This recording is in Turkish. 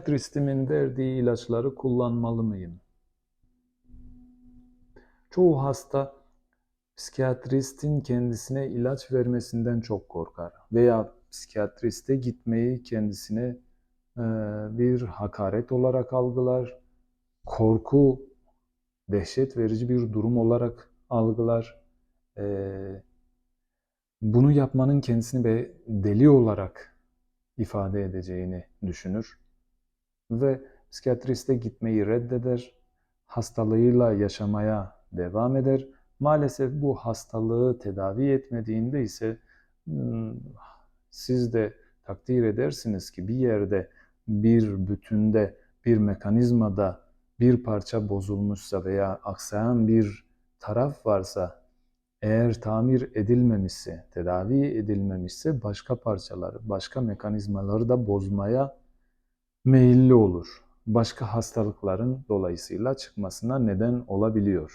Psikiyatristimin verdiği ilaçları kullanmalı mıyım? Çoğu hasta psikiyatristin kendisine ilaç vermesinden çok korkar veya psikiyatriste gitmeyi kendisine e, bir hakaret olarak algılar, korku, dehşet verici bir durum olarak algılar. E, bunu yapmanın kendisini deli olarak ifade edeceğini düşünür ve psikiyatriste gitmeyi reddeder, hastalığıyla yaşamaya devam eder. Maalesef bu hastalığı tedavi etmediğinde ise hmm, siz de takdir edersiniz ki bir yerde, bir bütünde, bir mekanizmada bir parça bozulmuşsa veya aksayan bir taraf varsa eğer tamir edilmemişse, tedavi edilmemişse başka parçaları, başka mekanizmaları da bozmaya meyilli olur. Başka hastalıkların dolayısıyla çıkmasına neden olabiliyor.